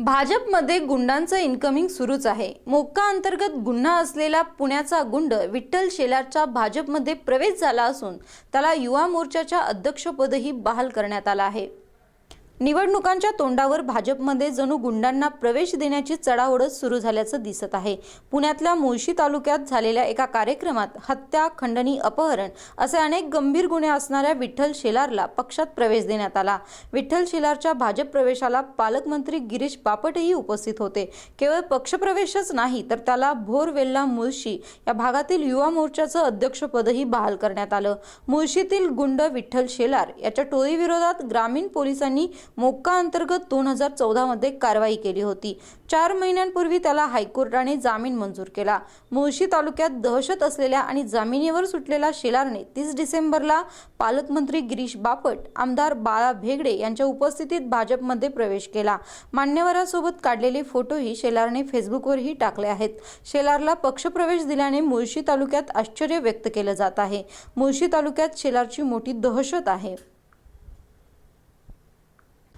भाजपमध्ये गुंडांचं इन्कमिंग सुरूच आहे. मोक्का अंतर्गत गुन्हा असलेला पुण्याचा गुंड विठ्ठल शेलारचा भाजपमध्ये प्रवेश झाला असून त्याला युवा मोर्चाच्या अध्यक्षपदही बहाल करण्यात आला आहे. निवडणुकांच्या तोंडावर भाजपमध्ये जणू गुंडांना प्रवेश देण्याची चढाओढच सुरू झाल्याचं दिसत आहे. पुण्यातल्या मुळशी तालुक्यात झालेल्या एका कार्यक्रमात हत्या खंडणी अपहरण असे अनेक गंभीर गुन्हे असणाऱ्या विठ्ठल शेलारला पक्षात प्रवेश देण्यात आला. विठ्ठल शेलारच्या भाजप प्रवेशाला पालकमंत्री गिरीश बापटही उपस्थित होते. केवळ पक्षप्रवेशच नाही तर त्याला भोरवेल्ला मुळशी या भागातील युवा मोर्चाचं अध्यक्षपदही बहाल करण्यात आलं. मुळशीतील गुंड विठ्ठल शेलार याच्या टोळीविरोधात ग्रामीण पोलिसांनी मोक्का अंतर्गत दोन हजार चौदामध्ये कारवाई केली होती. चार महिन्यांपूर्वी त्याला हायकोर्टाने जामीन मंजूर केला. मुळशी तालुक्यात दहशत असलेल्या आणि जामिनीवर सुटलेला शेलारने तीस डिसेंबरला पालकमंत्री गिरीश बापट आमदार बाळा भेगडे यांच्या उपस्थितीत भाजपमध्ये प्रवेश केला. मान्यवरांसोबत काढलेले फोटोही शेलारने फेसबुकवरही टाकले आहेत. शेलारला पक्षप्रवेश दिल्याने मुळशी तालुक्यात आश्चर्य व्यक्त केलं जात आहे. मुळशी तालुक्यात शेलारची मोठी दहशत आहे.